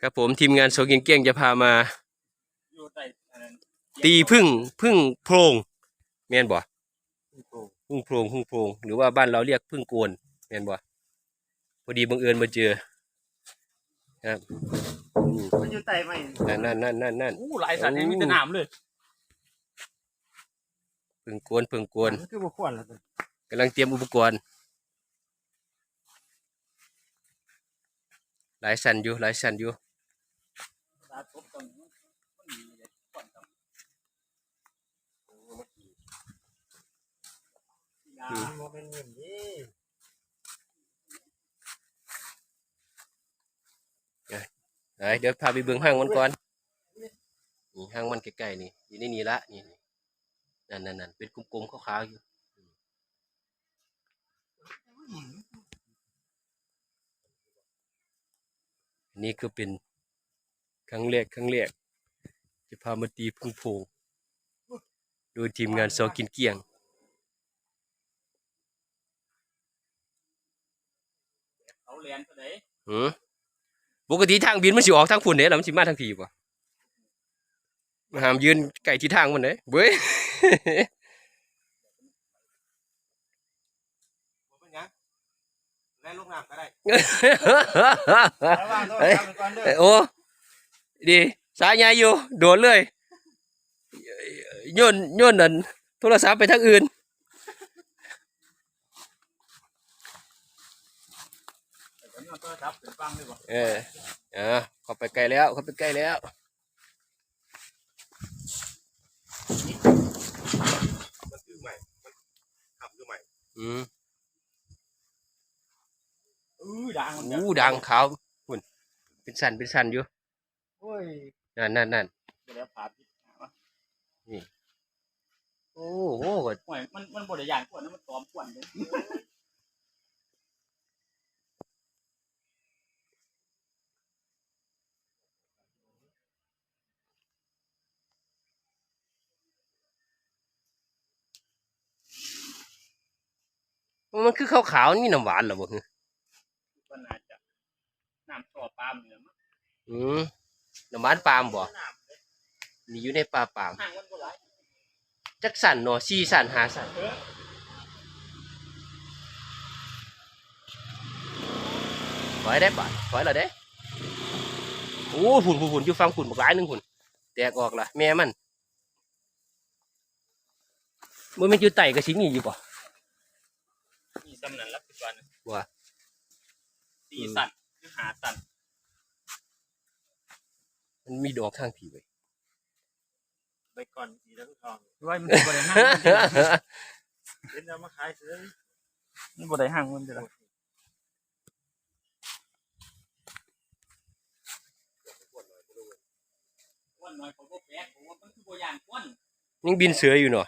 ครับผมทีมงานโซกินเกี้ยงจะพามา อยู่ใต้อันนั้นตีพึ่งพึ่งโพรงแม่นบ่พึ่งโพรงพึ่งโพรงพึ่งโพรงหรือว่าบ้านเราเรียกพึ่งโกนแม่นบ่พอดีบังเอิญมาเจอครับอืมมันอยู่ใต้ไหมนั่นนั่นนั่นนั่นนั่น อู้หลายสัตว์ยังมีแต่น้ำเลยพึ่งโกนพึ่งโกนมันคือบ่ควรแล้วตัวกำลังเตรียมอุปกรณ์ หลายสันอยู่หลายสันอยู่ ตาตบตรงนี้มันมีเลยก่อนต้องยาบ่ เป็นเงินดีไหนเดี๋ยวพาไปเบิ่งห้างมันก่อนนี่ห้างมันใกล้ๆนี่อยู่ในนี่ละนี่นั่นนั่นนั่นเป็นกลมๆขาวๆอยู่นี่คือเป็นครั้งแรกครั้งแรกจะพามาตีพึ่งโพงโดยทีมงานซอกินเกียง เขาเรียนเท่าไหร่หือปกติทางบินมันสิออกทางฝุ่นเด้แล้วมันสิมาทางผีบ่มาหามยืนไก่ที่ทางมันเด้เบ้ยบ่เป็นหยังแล่นลงน้ำก็ได้เระวังโทษเอ้ยทำไปก่อนเด้อ้ยอโอ้ดีสายใหญ่อยู่โดดเลยโยนโยนนั่นโทรศัพท์ไปทางอื่น แต่ตอนนี้มันโทรศัพท์ เป็นฟังเลยบ่เอออ่าเข้าไปใกล้แล้วเข้าไปใกล้แล้วมันคือใหม่มันขับคือใหม่อืมอื้อดังมันอู้ดังขาวคุณเป็นสันเป็นสันอยู่โอ้ยนั่นนั่นนั่นเดี๋ยวผ่านพิษวะโอ้โหก็โอ้ยมันมันบ่ได้ย่านกวนนะมันตอมกวนเลย มันคือขาวๆนี่น้ำหวานเหรอบ่ฮึก็น่าจะน้ำต่อปลาเหนือมั้งอืมน้ำหวานปาล์มบ่นี่อยู่ในป่าปาล์มห่างมันบ่หลายจักสันเนาะสี่สันห้าสันเออถอยได้ป่ะถอยแล้วเด้โอ้ฝุ่นฝุ่นฝุ่นอยู่ฟังฝุ่นบักหลายหนึงฝุ่นแตกออกละแม่มันมันไม่อยู่ไต่กระชิงนี่อยู่ป่ะ มีสำนันรับผิดชอบว่า สี่สันหรือหาสันมันมีดอกข้างผีไว้ไปก่อนสีแล้วก็ทองร้อยมันบ่ได้ห่างมันจะเล่นเอามาขายซื้อมันบ่ได้ห่างมันจะละกวนหน่อยผมบ่แปลกผมว่ามันคือบ่ย่านกวนยังบินเสืออยู่เนาะ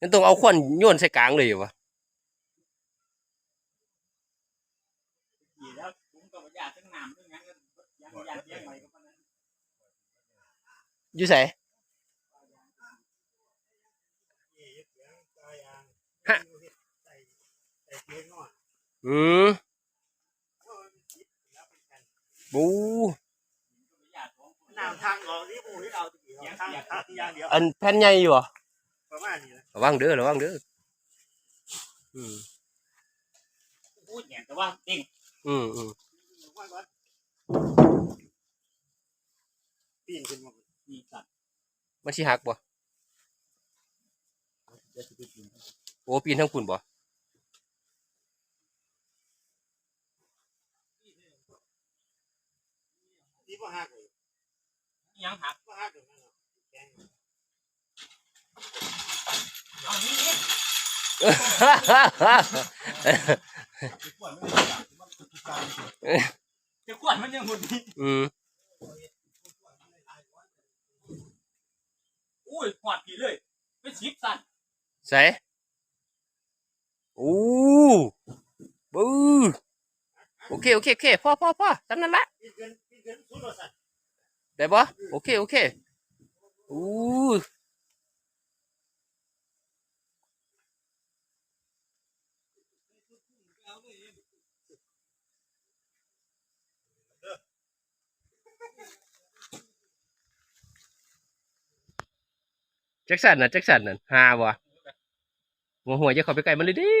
นั่นต้องเอาควันโยนใส่กลางเลยเหรอวะ ขี่แล้วผมก็บ่ย่านทั้งน้ำทั้งหยังก็ย่านย่านเลี้ยงไว้ก็ปานนั้น อยู่ใส่ นี่ยึดเสียงตายาง ฮะ ใส่ใส่เกียงนอน อืม โอ้ยยึดแล้วเป็นแผ่น บู ก็บ่ย่านสองคน น้ำทางออกที่ปูที่เราตะกี้เอาทางทางที่ยางเดียว อันแผ่นใหญ่อยู่เหรอ ประมาณนี้นะ ระวังเด้อระวังเด้ออืมพูดเนี่ยแต่ว่าเด้งอืมอืมว่าก่อนปีนขึ้นมามีสัตว์มันสิหักบ่จะสิไปกินโอ้ปีนทั้งคุณบ่นี่บ่หักเลยอิหยังหักบ่หัก เลยนั่นน่ะแกงเอานี่เองจะกวนมันยังหุ่นนี่อืมอุ้ยหอดผีเลยเป็นชิปสัตว์ใส่โอ้บูโอเคโอเคโอเคพ่อพ่อพ่อจำนั้นละได้บ่โอเคโอเคอู้ แจ็คสันน่ะแจ็คสันน่ะหาบ่หัวหัวจะเข้าไปใกล้มันเลยดิ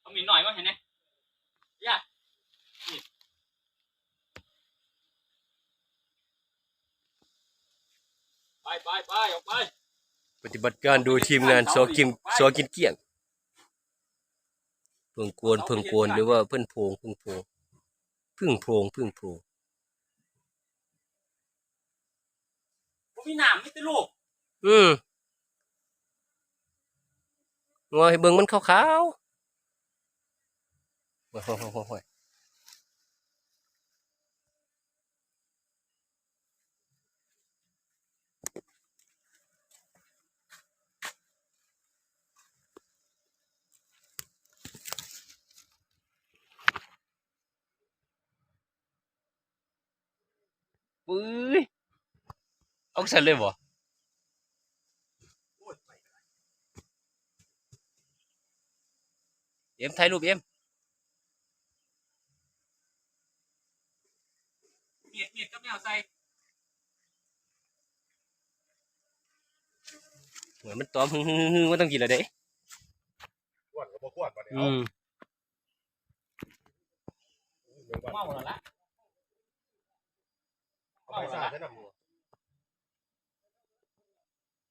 เอามีหน่อยมาเห็นไหมย่านี่ไปไปไปออกไป ปฏิบัติการโดยทีมงานซอกิมซอกินเกี้ยง เพิ่งกวนเพิ่งกวนหรือว่าเพิ่นโพงเพิ่งโพงพึ่งโพรงพึ่งโพรง ผมมีหนามไม่ติลูกอืมงอยเบิ่งมันขาวๆโอ้ยโอ้ยโอ้ย อาเสร็จเลยบ่โอ้ยไม่เอ็มถ่ายรูปเอ็มเมียดเมียดก็ไม่เอาใส่เหมือนมันตอมหึ่งหึ่งหึ่งว่าต้องกินอะไรเด้ขวนก็บ่ขวนบ่เนี่ยอืเอามเบิ่งว่าเมาแล้วละเอาไปซ่าใช้น้ำมือเอาใบซ่าใช้น้ำอยู่บนเนี่ยอยู่บนเนี่ยเอากูไปเอาเมียดก็ไม่เอาใส่แม่กูนึกว่านั่งเผาห้างอยู่เลยอ้วนเบิดละบาดนี้เมาแล้วเม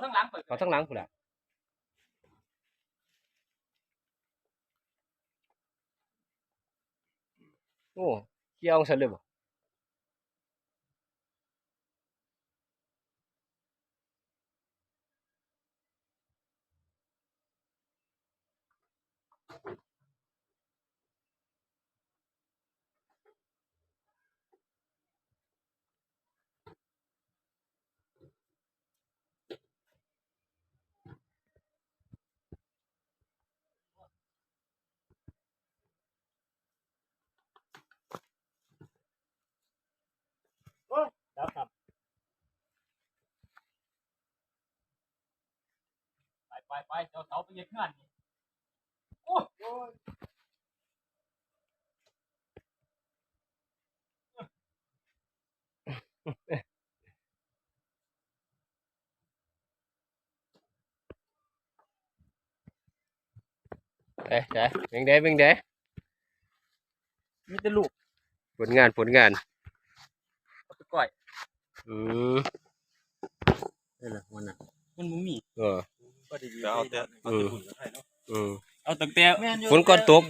เด้อเอาทั้งหลังเปิดเขาทั้งหลังพูดละโอ้เกี่ยวเสร็จเลยบ่ ไปไปไปเดี๋ยวเสาไปยึดเงื่อนนี่โอ้ยเด้เด้เบิ่งเด้เบิ่งเด้มีแต่ลูกผลงานผลงานเอาไปก่อยอืมนี่แหละวันน่ะมันมุมีเออ ก็ดีจะเอาแต่ เอาแต่หุ่นให้เนาะอืมเอาตั้งแต่แม่นอยู่ ฝนก่อนตก